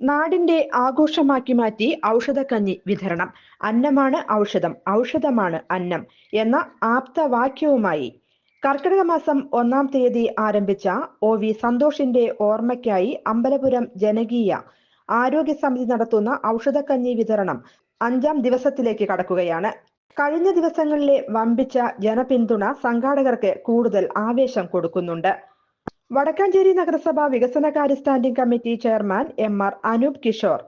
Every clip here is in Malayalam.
നാടിന്റെ ആഘോഷമാക്കി മാറ്റി ഔഷധക്കഞ്ഞി വിതരണം. അന്നമാണ് ഔഷധം. ഔഷധമാണ് അന്നം എന്ന ആപ്തവാക്യവുമായി കർക്കിടക മാസം ഒന്നാം തീയതി ആരംഭിച്ച ഒ വി സന്തോഷിന്റെ ഓർമ്മയ്ക്കായി അമ്പലപുരം ജനകീയ ആരോഗ്യ സമിതി നടത്തുന്ന ഔഷധക്കഞ്ഞി വിതരണം അഞ്ചാം ദിവസത്തിലേക്ക് കടക്കുകയാണ്. കഴിഞ്ഞ ദിവസങ്ങളിലെ വമ്പിച്ച ജനപിന്തുണ സംഘാടകർക്ക് കൂടുതൽ ആവേശം കൊടുക്കുന്നുണ്ട്. വടക്കാഞ്ചേരി നഗരസഭ വികസനകാര്യ standing committee chairman M R Anoop Kishore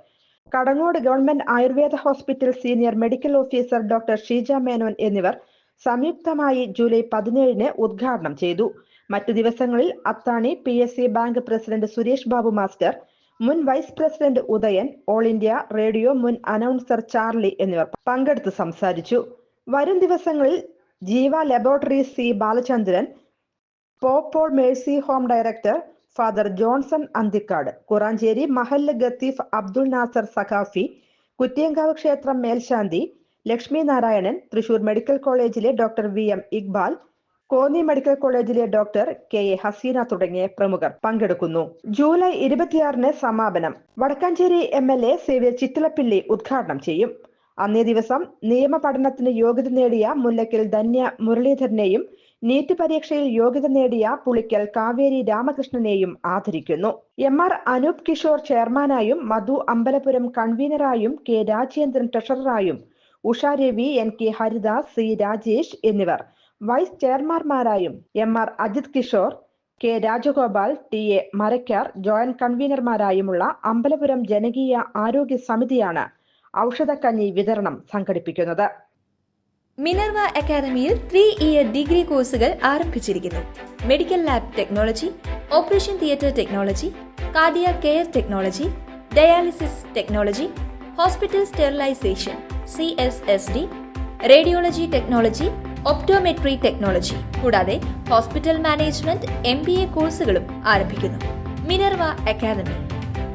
Kadangode government Ayurveda hospital senior medical officer doctor Sheeja Menon എന്നിവർ സംയുക്തമായി ജൂലൈ പതിനേഴിന് ഉദ്ഘാടനം ചെയ്തു. മറ്റു ദിവസങ്ങളിൽ Athani P S C bank president Suresh Babu master മുൻ vice president Udayan all India radio മുൻ അനൗൺസർ ചാർലി എന്നിവർ പങ്കെടുത്ത് സംസാരിച്ചു. വരും ദിവസങ്ങളിൽ Jeeva laboratory C Balachandran Pope Paul Mercy Home director father Johnson Anthikad Kuranchery മഹല്ല് ഗത്തീഫ് അബ്ദുൾ നാസർ സഖാഫി കുറ്റിയങ്കാവ് ക്ഷേത്രം മേൽശാന്തി ലക്ഷ്മി നാരായണൻ തൃശൂർ മെഡിക്കൽ കോളേജിലെ doctor V M Iqbal Konni medical കോളേജിലെ ഡോക്ടർ കെ എ ഹസീന തുടങ്ങിയ പ്രമുഖർ പങ്കെടുക്കുന്നു. ജൂലൈ ഇരുപത്തിയാറിന് സമാപനം. Vadakkanchery M L A Xavier Chittilappilly ഉദ്ഘാടനം ചെയ്യും. അന്നേ ദിവസം നിയമ പഠനത്തിന് യോഗ്യത നേടിയ മുല്ലക്കൽ ധന്യ മുരളീധരനെയും നീറ്റ് പരീക്ഷയിൽ യോഗ്യത നേടിയ പുളിക്കൽ കാവേരി രാമകൃഷ്ണനെയും ആദരിക്കുന്നു. എം ആർ അനൂപ് കിഷോർ ചെയർമാനായും മധു അമ്പലപുരം കൺവീനറായും K Rajendran ട്രഷററായും Usha Ravi N K Haridas C Rajesh എന്നിവർ. Vice ചെയർമാൻമാരായും M R Ajith Kishore K Rajagopal T A Marakkar joint കൺവീനർമാരായുമുള്ള Ambalapuram ജനകീയ ആരോഗ്യ സമിതിയാണ് ഔഷധക്കഞ്ഞി വിതരണം സംഘടിപ്പിക്കുന്നത്. മിനർവ അക്കാദമിയിൽ ത്രീ ഇയർ ഡിഗ്രി കോഴ്സുകൾ ആരംഭിച്ചിരിക്കുന്നു. Medical lab technology operation theatre technology cardiac care technology dialysis technology hospital sterilisation C S S D radiology technology optometry technology കൂടാതെ hospital management M B A കോഴ്സുകളും ആരംഭിക്കുന്നു. Minerva Academy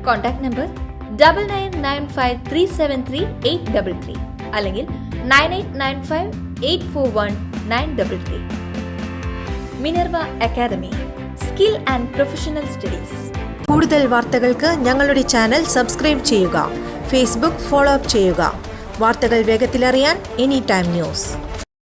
contact number double nine nine five three seven three eight double three അല്ലെങ്കിൽ nine eight nine five eight four one nine double three Minerva Academy skill and professional studies. കൂടുതൽ വാർത്തകൾക്ക് ഞങ്ങളുടെ ചാനൽ സബ്സ്ക്രൈബ് ചെയ്യുക ഫേസ്ബുക്ക് ഫോളോ അപ്പ് ചെയ്യുക. വാർത്തകൾ വേഗത്തിലറിയാൻ എനി ടൈം ന്യൂസ്.